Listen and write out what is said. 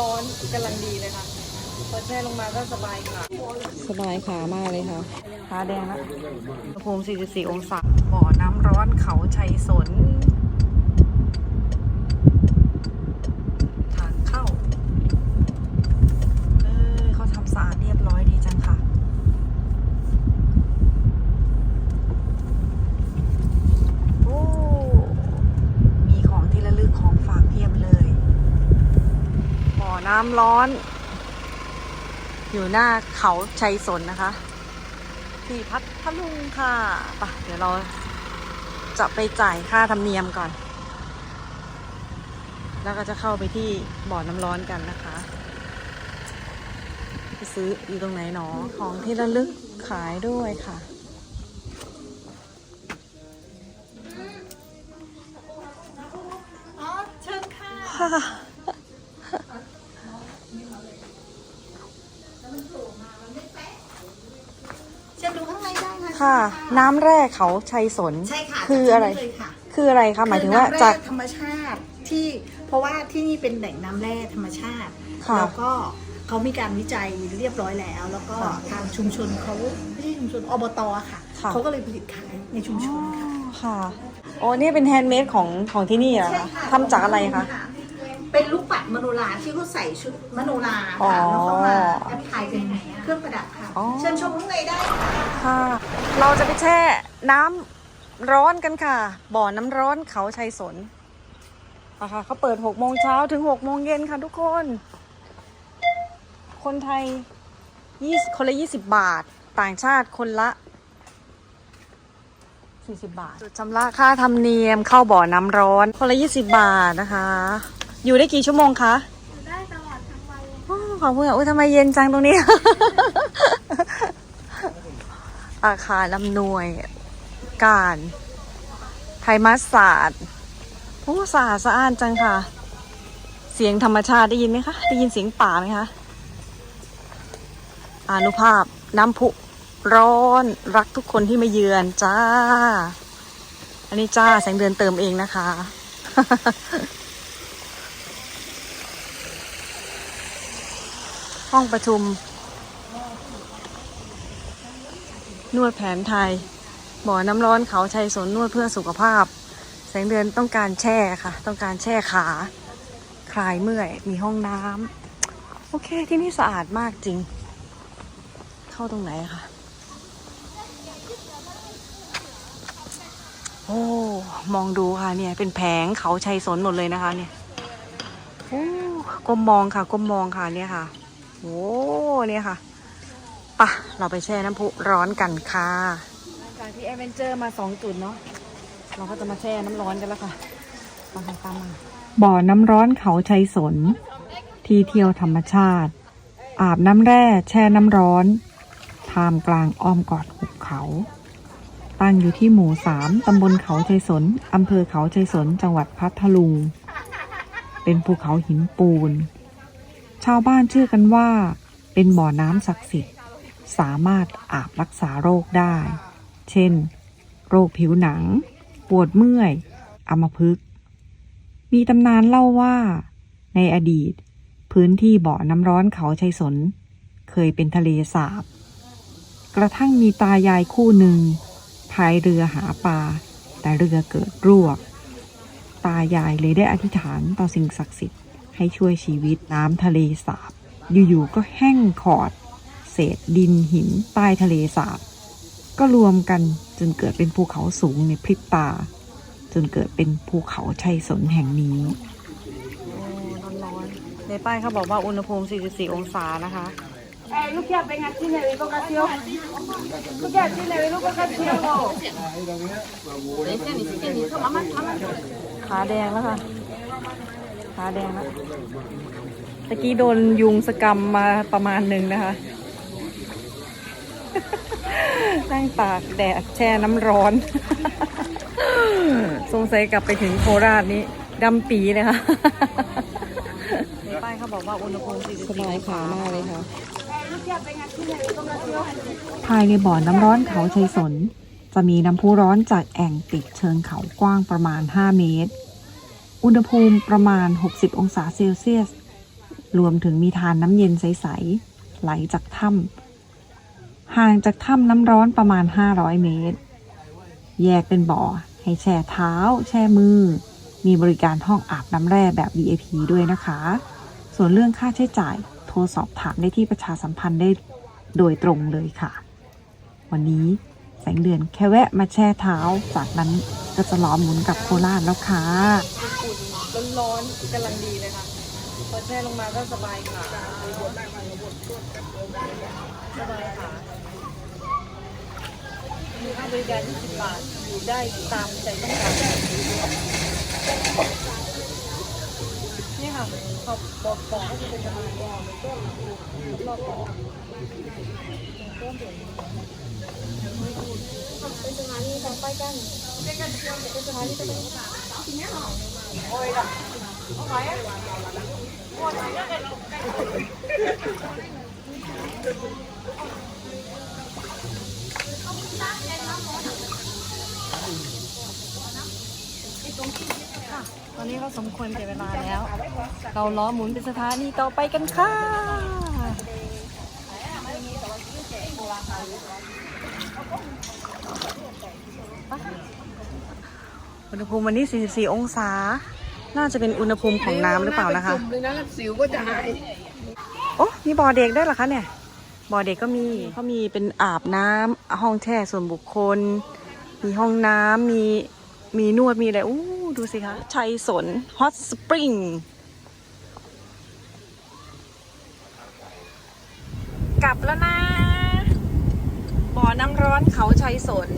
ร้อนๆกำลังดีเลยค่ะ พอแช่ลงมาก็สบายขาสบายขามากเลยค่ะขาแดงแล้วอุณหภูมิ 44 องศาบ่อน้ำร้อนเขาชัยสน ทางเข้า เออเขาทำสะอาดเรียบร้อยดีจังค่ะ โอ้ มีของที่ระลึกของฝากเพียบเลย บ่อ น้ำร้อน อยู่หน้าเขาชัยสนนะคะ ที่พัทลุงค่ะไปะเดี๋ยวเราจะไปจ่ายค่าธรรมเนียมก่อน แล้วก็จะเข้าไปที่บ่อน้ำร้อนกันนะคะ ไปซื้ออยู่ตรงไหนหนอของที่ระลึกขายด้วยค่ะอ๋อเชิญค่ะ ค่ะ เชิญดูข้างในได้นะ ค่ะ น้ำแร่เขาชัยสน ใช่ค่ะคืออะไร จากที่นี่เลยค่ะคืออะไรคะหมายถึงว่าคือน้ำแร่จาก ธรรมชาติที่เพราะว่าที่นี่เป็นแหล่งน้ำแร่ธรรมชาติค่ะแล้วก็เขามีการวิจัยเรียบร้อยแล้ว แล้วก็ค่ะทางชุมชนเขาไม่ใช่ชุมชนอบตอะค่ะค่ะ เขาก็เลยผลิตขายในชุมชนค่ะ ค่ะ โอ้นี่เป็นแฮนด์เมดของของที่นี่เหรอใช่คะค่ะทำจากอะไรคะ เป็นลูกปัดมโนราที่เขาใส่ชุดมโนราอ๋อค่ะ แล้วเขามาแอปพลายเป็นเครื่องประดับค่ะ อ๋อ เชิญชมข้างในได้ค่ะ ค่ะ เราจะไปแช่น้ำร้อนกันค่ะ บ่อน้ำร้อนเขาชัยสนอะค่ะเขาเปิด6โมงเช้าถึง6โมงเย็นค่ะทุกคน คนไทย20คนละ 20 บาท ต่างชาติคนละ 40 บาทจุดชำระค่าธรรมเนียมเข้าบ่อน้ำร้อน คนละ 20 บาทนะคะ อยู่ได้กี่ชั่วโมงคะได้ตลอดทั้งวันเลยอ๋อขอบคุณค่ะอุ้ยทำไมเย็นจังตรงนี้ อาคารอำนวย การไทยมัสศาสตร์โอ้สะอาดสะอ้านจังค่ะ เสียงธรรมชาติได้ยินไหมคะ ได้ยินเสียงป่าไหมคะอานุภาพน้ำพุร้อนรักทุกคนที่มาเยือนจ้า อันนี้จ้าแสงเดือนเติมเองนะคะ ห้องประชุม นวดแผนไทย บ่อน้ำร้อนเขาชัยสนนวดเพื่อสุขภาพ แสงเดือนต้องการแช่ค่ะ ต้องการแช่ขา คลายเมื่อย มีห้องน้ำโอเคที่นี่สะอาดมากจริง เข้าตรงไหนคะโอ้ มองดูค่ะเนี่ย เป็นแผงเขาชัยสนหมดเลยนะคะเนี่ย โอ้ก้มมองค่ะก้มมองค่ะเนี่ยค่ะ โอ้เนี่ยค่ะปะเราไปแช่น้ำพุร้อนกันค่ะจากที่แอดเวนเจอร์มาสองจุดเนาะเราก็จะมาแช่น้ำร้อนกันแล้วค่ะมาค่ะตามมาบ่อน้ำร้อนเขาชัยสน ที่เที่ยวธรรมชาติ อาบน้ำแร่แช่น้ำร้อนท่ามกลางอ้อมกอดหุบเขา ตั้งอยู่ที่หมู่สามตำบลเขาชัยสนอำเภอเขาชัยสนจังหวัดพัทลุง เป็นภูเขาหินปูน ชาวบ้านเชื่อกันว่า เป็นบ่อน้ำศักดิ์สิทธิ์ สามารถอาบรักษาโรคได้ เช่น โรคผิวหนัง ปวดเมื่อยอัมพฤกษ์มีตำนานเล่าว่า ในอดีต พื้นที่บ่อน้ำร้อนเขาชัยสน เคยเป็นทะเลสาบ กระทั่งมีตายายคู่หนึ่งพายเรือหาปลา แต่เรือเกิดรั่ว ตายายเลยได้อธิษฐานต่อสิ่งศักดิ์สิทธิ์ ให้ช่วยชีวิตน้ำทะเลสาบ อยู่ๆก็แห้งขอด เศษดินหินใต้ทะเลสาบ ก็รวมกันจนเกิดเป็นภูเขาสูงในพริบตา จนเกิดเป็นภูเขาชัยสนแห่งนี้ร้อนๆในป้ายเขาบอกว่าอุณหภูมิ 44 องศานะคะ Eh, Lucia, venga, tiene evocación. Lucia, tiene evocación. ขาแดงแล้วค่ะ ขาแดงแล้วตะกี้โดนยุงสกรรมมาประมาณหนึ่งนะคะ นั่งตากแดดแช่น้ำร้อน สงสัยกลับไปถึงโคราชนี้ดำปีเลยค่ะในป้ายเขาบอกว่าอุณหภูมิสบายขามากเลยค่ะ Lucia, venga, tiene evocación. ภายในบ่อน้ำร้อนเขาชัยสน จะมีน้ำพุร้อนจากแอ่งติดเชิงเขากว้างประมาณ 5 เมตร อุณหภูมิประมาณ 60 องศาเซลเซียส รวมถึงมีทานน้ำเย็นใส ๆ ไหลจากถ้ำห่างจากถ้ำน้ำร้อนประมาณ 500 เมตร แยกเป็นบ่อ ให้แช่เท้า แช่มือ มีบริการห้องอาบน้ำแร่แบบ VIP ด้วยนะคะ ส่วนเรื่องค่าใช้จ่าย โทรสอบถามได้ที่ประชาสัมพันธ์ได้โดยตรงเลยค่ะ วันนี้แสงเดือนแค่แวะมาแช่เท้าจากนั้น ก็จะล้อมหมุนกับโคราชแล้วค่ะอุ่นร้อนๆกำลังดีเลยค่ะพอแช่ลงมาก็สบายขาสบายขามีค่าบริการ20บาทอยู่ได้ตามใจต้องการนี่ค่ะขอบบอกบอกก็จะเป็นประมาณนี้รอบบอก เป็นสถานีต่อไปกันเป็นสถานีต่อไปโอ้ยล่ะเอาไหมอะโอ้ยไหนกันตอนนี้ก็สมควรแก่เวลาแล้ว เราล้อหมุนเป็นสถานีต่อไปกันค่ะ อุณหภูมิวันนี้ 44 องศา น่าจะเป็นอุณหภูมิของน้ำหรือเปล่านะคะเลยนะแล้วสิวก็จะหาย โอ้มีบ่อเด็กด้วยเหรอคะเนี่ย บ่อเด็กก็มีเขามีเป็นอาบน้ำห้องแช่ส่วนบุคคล มีห้องน้ำมี มีนวด มีอะไร อู้ดูสิคะ ชัยสน ฮอตสปริง กลับแล้วนะ บ่อน้ำร้อนเขาชัยสน